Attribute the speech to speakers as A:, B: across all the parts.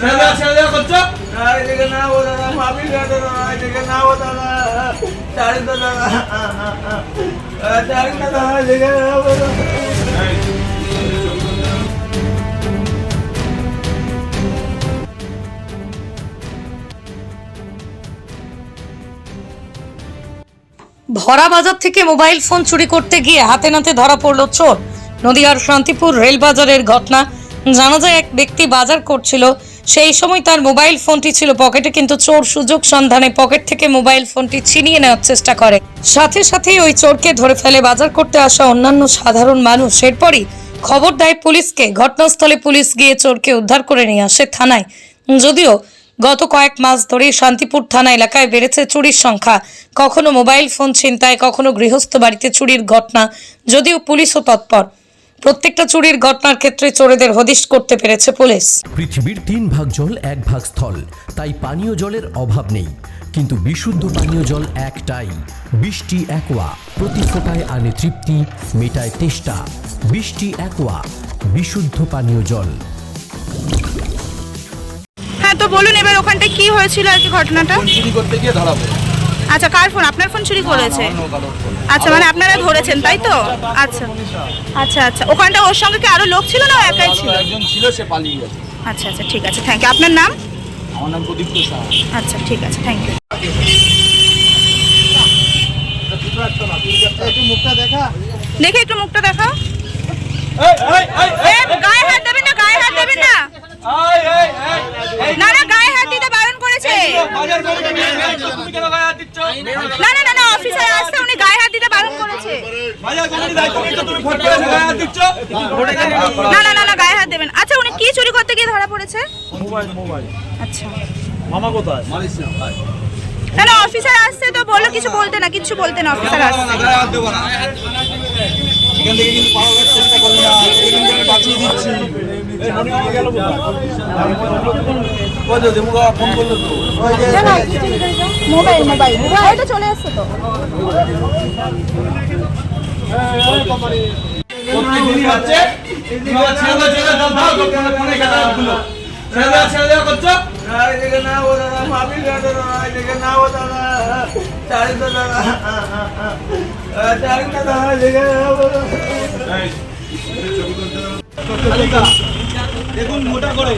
A: দাদা
B: ভরা বাজার থেকে মোবাইল ফোন চুরি করতে গিয়ে হাতে নাতে ধরা পড়ল চোর। নদিয়ার শান্তিপুর রেল বাজারের ঘটনা। জানা যায়, এক ব্যক্তি বাজার করছিল। সেই সময় তার মোবাইল ফোনটি ছিল পকেটে, কিন্তু চোর সুযোগ সন্ধানে পকেট থেকে মোবাইল ফোনটি ছিনিয়ে নেওয়ার চেষ্টা করে। সাথে সাথেই ওই চোরকে ধরে ফেলে বাজার করতে আসা অন্যান্য সাধারণ মানুষ। এরপরই খবর দেয় পুলিশকে। ঘটনাস্থলে পুলিশ গিয়ে চোরকে উদ্ধার করে নিয়ে আসে থানায়। যদিও গত কয়েক মাস ধরে শান্তিপুর থানা এলাকায় বেড়েছে চুরির সংখ্যা। কখনো মোবাইল ফোন ছিনতায় কখনো গৃহস্থ বাড়িতে চুরির ঘটনা। যদিও পুলিশও তৎপর। প্রত্যেকটা চুরির ঘটনার ক্ষেত্রে চোরেদের হদিশ করতে পেরেছে পুলিশ।
C: পৃথিবীর তিন ভাগ জল এক ভাগ স্থল। তাই পানীয় জলের অভাব নেই। কিন্তু বিশুদ্ধ পানীয় জল একটাই। বৃষ্টি একোয়া। প্রতি ফোটায় আনে তৃপ্তি মেটায় তেষ্টা। বৃষ্টি একোয়া। বিশুদ্ধ পানীয় জল।
D: হ্যাঁ তো বলুন এবার ওখানটায় কি হয়েছিল আর কি ঘটনাটা?
E: চুরি করতে গিয়ে ধরা পড়ে।
D: আচ্ছা কার ফোন আপনার ফোন চুরি করেছে? আচ্ছা মানে আপনারা ধরেছেন তাই তো? আচ্ছা আচ্ছা আচ্ছা। ওখানটা ওর সঙ্গে কি আরও লোক ছিল না একাই ছিল?
E: একজন ছিল সে পালিয়ে গেছে।
D: আচ্ছা আচ্ছা ঠিক আছে থ্যাংক ইউ আপনার নাম?
E: আমার নাম প্রদীপ্ত শাহ
D: আচ্ছা ঠিক আছে থ্যাংক ইউ দেখে একটু মুখটা দেখাও। গায়ে হাত দেবেন না গায়ে হাত দেবেন না। না না গায়ে হাত দিতে বারণ করেছে।
E: গেছো?
D: না না না না অফিসার আসছে উনি গায়ে হাত দিতে বারণ করেছে? না না না না গায়ে হাত দেবেন আচ্ছা উনি কি চুরি করতে গিয়ে ধরা পড়েছে আচ্ছা না না অফিসার আসছে তো বলল কিছু বলতে না কিছু বলতে না অফিসার আসছে।
E: এখান থেকে কিন্তু পালানোর চেষ্টা করবে না, এখান থেকে বাঁচিয়ে দিচ্ছি। মনে হয় ফোন করল তো।
D: Mobile mobile. মোবাইল চলে আসছে তো।
A: দাদা করে দাদা না ও দাদা
E: তালিকা। দেখুন মোটা করে।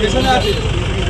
E: পেছনে আছে।